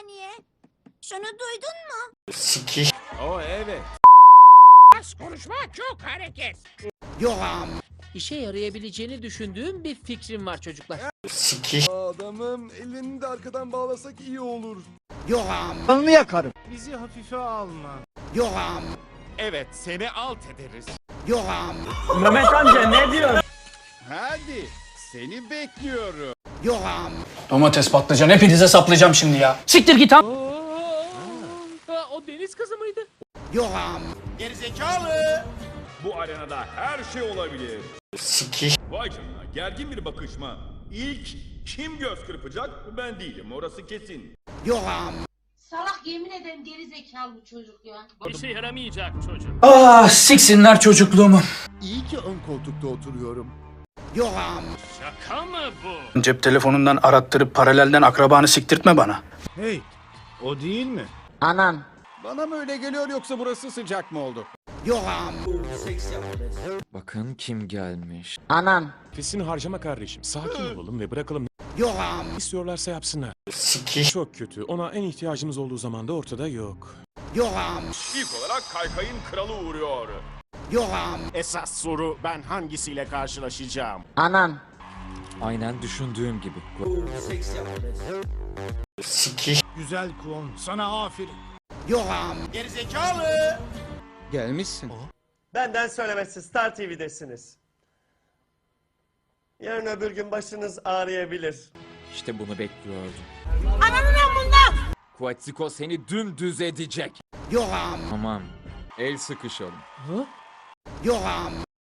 saniye. Şunu duydun mu? Sikiş. O evet. Az konuşma çok hareket. İşe yarayabileceğini düşündüğüm bir fikrim var çocuklar. Sikiş. Adamım elini de arkadan bağlasak iyi olur. Kanını yakarım. Bizi hafife alma. Evet seni alt ederiz. Mehmet amca ne diyor? Hadi seni bekliyorum. Domates patlıcan hepinize saplayacağım şimdi ya. Siktir git ha. Aa, o deniz kızı mıydı? Gerizekalı. Bu arenada her şey olabilir. Sikiş. Vay canına gergin bir bakışma. İlk kim göz kırpacak? Ben değilim orası kesin. Salak yemin ederim geri zekalı bu çocuk ya. İşe yaramayacak çocuk. Ah siksinler çocukluğumu. İyi ki ön koltukta oturuyorum. Şaka mı bu? Cep telefonundan arattırıp paralelden akrabanı siktirtme bana. Hey o değil mi? Anam. Bana mı öyle geliyor yoksa burası sıcak mı oldu? Bakın kim gelmiş. Anam. Nefesini harcama kardeşim. Sakin olalım ve bırakalım. Ne istiyorlarsa yapsınlar. Sikiş. Çok kötü. Ona en ihtiyacımız olduğu zaman da ortada yok. İlk olarak Kaykay'ın kralı uğruyor. Esas soru ben hangisiyle karşılaşacağım? Anam. Aynen düşündüğüm gibi. Sikiş. Güzel klon sana aferin. Gerizekalı. Gelmişsin. Benden söylemesi Star TV'desiniz. Yarın öbür gün başınız ağrıyabilir. İşte bunu bekliyordum. Ananın amında! Quetzalcoatl seni dümdüz edecek. Tamam. El sıkışalım. Your arm.